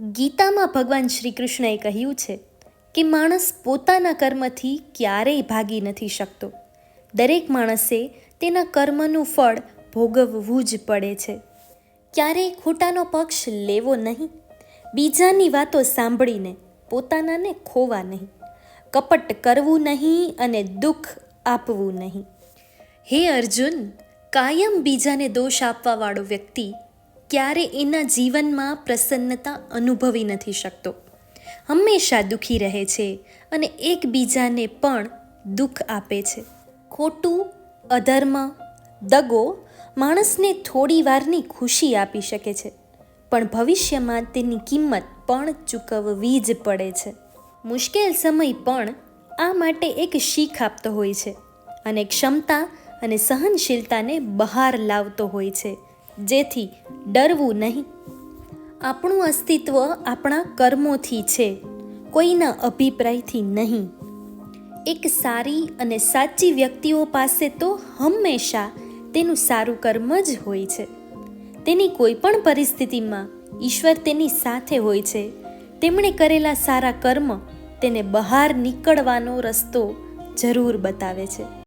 ગીતામાં ભગવાન શ્રી કૃષ્ણએ કહ્યું છે કે માણસ પોતાના કર્મથી ક્યારેય ભાગી નથી શકતો. દરેક માણસે તેના કર્મનું ફળ ભોગવવું જ પડે છે. ક્યારેય ખોટાનો પક્ષ લેવો નહીં. બીજાની વાતો સાંભળીને પોતાનાને ખોવા નહીં. કપટ કરવું નહીં અને દુઃખ આપવું નહીં. હે અર્જુન, કાયમ બીજાને દોષ આપવાવાળો વ્યક્તિ ક્યારે એના જીવનમાં પ્રસન્નતા અનુભવી નથી શકતો. હંમેશા દુઃખી રહે છે અને એકબીજાને પણ દુઃખ આપે છે. ખોટું, અધર્મ, દગો માણસને થોડી વારની ખુશી આપી શકે છે, પણ ભવિષ્યમાં તેની કિંમત પણ ચૂકવવી જ પડે છે. મુશ્કેલ સમય પણ આ માટે એક શીખ આપતો હોય છે અને ક્ષમતા અને સહનશીલતાને બહાર લાવતો હોય છે, જેથી ડરવું નહીં. આપણું અસ્તિત્વ આપણા કર્મોથી છે, કોઈના અભિપ્રાયથી નહીં. એક સારી અને સાચી વ્યક્તિઓ પાસે તો હંમેશા તેનું સારું કર્મ જ હોય છે. તેની કોઈ પણ પરિસ્થિતિમાં ઈશ્વર તેની સાથે હોય છે. તેમણે કરેલા સારા કર્મ તેને બહાર નીકળવાનો રસ્તો જરૂર બતાવે છે.